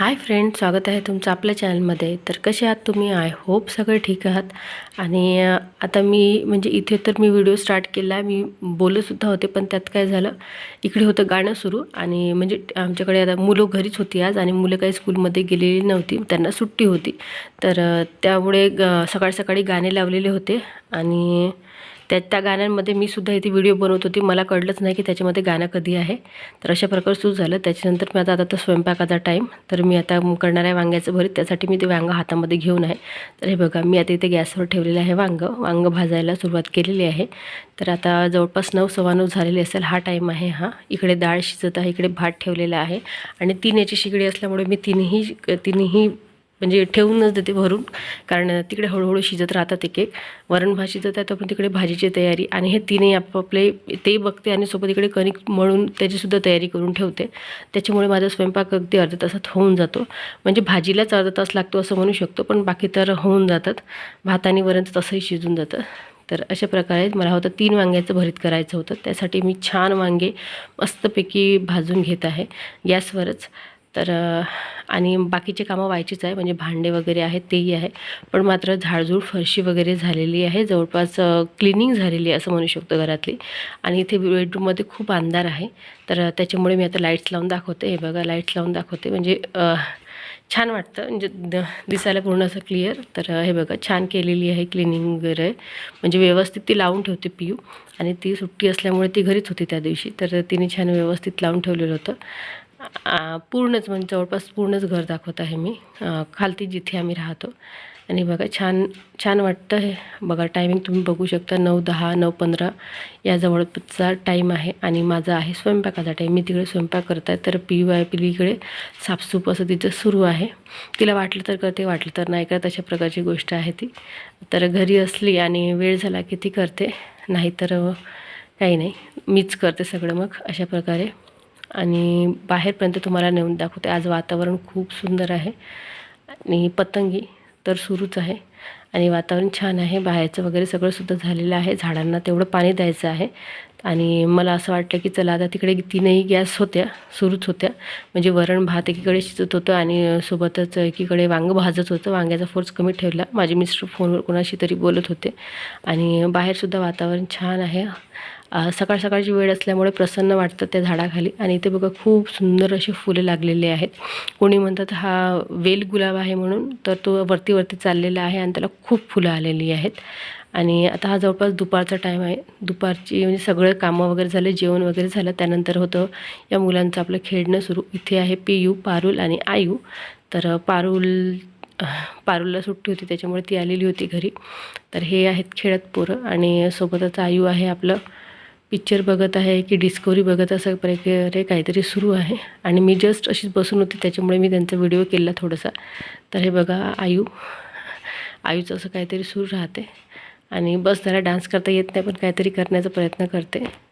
Hi friend स्वागत आहे तुमचं आपल्या चॅनलमध्ये. तर कसे आहात तुम्ही? आय होप सगळे ठीक आहात. आणि आता मी म्हणजे इथे तर मी व्हिडिओ स्टार्ट केला मी बोलतसुद्धा होते पण त्यात काय झालं इकडे होतं गाणं सुरू. आणि म्हणजे आमच्याकडे आता मुलं घरीच होती आज आणि मुलं काही स्कूलमध्ये गेलेली नव्हती त्यांना सुट्टी होती. तर त्यामुळे ग सकाळ सकाळी गाणे लावलेले होते. आणि त्या त्या गाण्यांमध्ये मी सुद्धा इथे व्हिडिओ बनवत होती. मला कळलंच नाही की त्याच्यामध्ये गाणं कधी आहे. तर अशा प्रकारे सुरू झालं. त्याच्यानंतर मी आता आता तर स्वयंपाकाचा टाईम तर मी आता करणार आहे वांग्याचं भरीत. त्यासाठी मी ते वांगं हातामध्ये घेऊन आहे. तर हे बघा मी आता इथे गॅसवर ठेवलेलं आहे वांगं. वांगं भाजायला सुरुवात केलेली आहे. तर आता जवळपास नऊ सव्वा नऊ झालेली असेल. हा टाईम आहे हा. इकडे डाळ शिजत आहे. इकडे भात ठेवलेला आहे. आणि तीन याची शिगडी असल्यामुळे मी तिन्ही तिन्ही म्हणजे ठेवूनच देते भरून कारण तिकडे हळूहळू शिजत राहतात एक एक. वरण भात शिजत आहे तोपर्यंत तिकडे भाजीची तयारी. आणि हे तीनही आपापले ते बघते आणि सोबत इकडे कणिक मळून त्याचीसुद्धा तयारी करून ठेवते. त्याच्यामुळे माझा स्वयंपाक अगदी अर्ध्या तासात होऊन जातो. म्हणजे भाजीलाच अर्धा तास लागतो असं म्हणू शकतो पण बाकी तर होऊन जातात. भात आणि वरण तसंही शिजून जातं. तर अशा प्रकारे मला होतं तीन वांग्याचं भरीत करायचं होतं. त्यासाठी मी छान वांगे मस्तपैकी भाजून घेत आहे. गॅसवरच. तर आणि बाकीचे कामं व्हायचीच आहे. म्हणजे भांडे वगैरे आहेत तेही आहे. पण मात्र झाडझूड फरशी वगैरे झालेली आहे. जवळपास क्लिनिंग झालेली आहे असं म्हणू शकतो घरातली. आणि इथे बेडरूममध्ये खूप अंधार आहे. तर त्याच्यामुळे मी आता लाईट्स लावून दाखवते. हे बघा लाईट्स लावून दाखवते. म्हणजे छान वाटतं. म्हणजे द दिसायला पूर्ण असं क्लिअर. तर हे बघा छान केलेली आहे क्लिनिंग वगैरे. म्हणजे व्यवस्थित ती लावून ठेवते पियू. आणि ती सुट्टी असल्यामुळे ती घरीच होती त्या दिवशी. तर तिने छान व्यवस्थित लावून ठेवलेलं होतं. पूर्णच म्हणजे जवळपास पूर्णच घर दाखवत आहे मी. खालती जिथे आम्ही राहतो. आणि बघा छान छान वाटतं हे. बघा टायमिंग तुम्ही बघू शकता नऊ दहा नऊ पंधरा या जवळपासचा टाईम आहे. आणि माझा आहे स्वयंपाकाचा टाईम मी तिकडे स्वयंपाक करत आहे तर पी वाय पिलीकडे साफसूप असं तिचं सुरू आहे. तिला वाटलं तर करते वाटलं तर नाही करत अशा प्रकारची गोष्ट आहे ती. तर घरी असली आणि वेळ झाला की ती करते. नाहीतर काही नाही. मीच करते सगळं मग अशा प्रकारे. आणि बाहेरपर्यंत तुम्हाला नेऊन दाखवते. आज वातावरण खूप सुंदर आहे आणि पतंगी तर सुरूच आहे. आणि वातावरण छान आहे. बाहेरचं वगैरे सगळं सुद्धा झालेलं आहे. झाडांना तेवढं पाणी द्यायचं आहे. आणि मला असं वाटलं की चला आता तिकडे तीनही गॅस होत्या सुरूच होत्या. म्हणजे वरण भात एकीकडे शिजत होतं आणि सोबतच एकीकडे वांगं भाजत होतं. वांग्याचा फोर्स कमी ठेवला. माझे मिस्टर फोनवर कोणाशी तरी बोलत होते. आणि बाहेरसुद्धा वातावरण छान आहे. सकाळ सकाळची वेळ असल्यामुळे प्रसन्न वाटतं त्या झाडाखाली. आणि इथे बघा खूप सुंदर अशी फुले लागलेली आहेत. कोणी म्हणतात हा वेल गुलाब आहे म्हणून तर तो वरती वरती चाललेला आहे आणि त्याला खूप फुलं आलेली आहेत. आणि आता हा जवळपास दुपारचा टाईम आहे. दुपारची म्हणजे सगळे कामं वगैरे झाले जेवण वगैरे झालं. त्यानंतर होतं या मुलांचं आपलं खेळणं सुरू. इथे आहे पियू पारुल आणि आयू. तर पारुल पारुलला सुट्टी होती त्याच्यामुळे ती आलेली होती घरी. तर हे आहेत खेळत पोरं. आणि सोबतच आयू आहे आपलं. पिक्चर बघत आहे की डिस्कवरी बघत असं प्रकारे काहीतरी सुरू आहे. आणि मी जस्ट अशीच बसून होती त्याच्यामुळे मी त्यांचा व्हिडिओ केला थोडासा. तर हे बघा आयू. आयूचं असं काहीतरी सुरू राहते. आणि बस जरा डान्स करता येत नाही पण काहीतरी करण्याचा प्रयत्न करते.